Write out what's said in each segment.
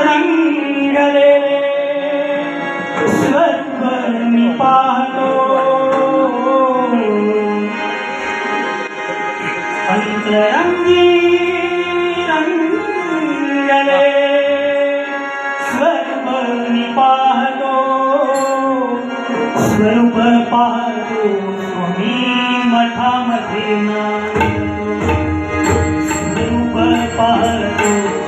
रंगले स्वतवर मी पाहतो. अंतरंगी रंगले स्वतवर मी पाहतो. मठामध्ये ना पाहतो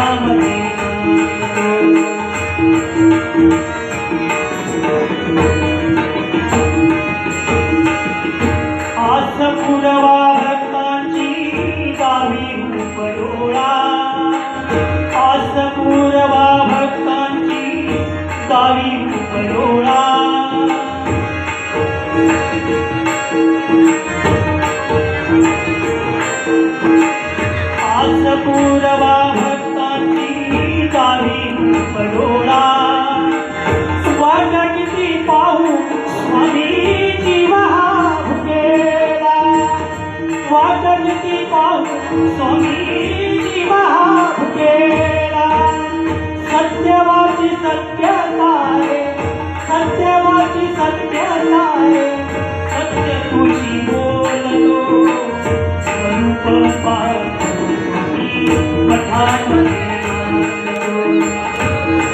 Thank you. ही पडोळा सुवर्ण किती पाहू आणि जीवा भुकेला सुवर्ण किती पाहू, स्वामी जीवा भुकेला सत्यवाची सत्यता आहे सत्यवाची सत्यता आहे सत्य तुझी बोलतो स्वरूप पाहतो पठाण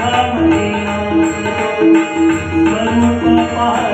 Thank you.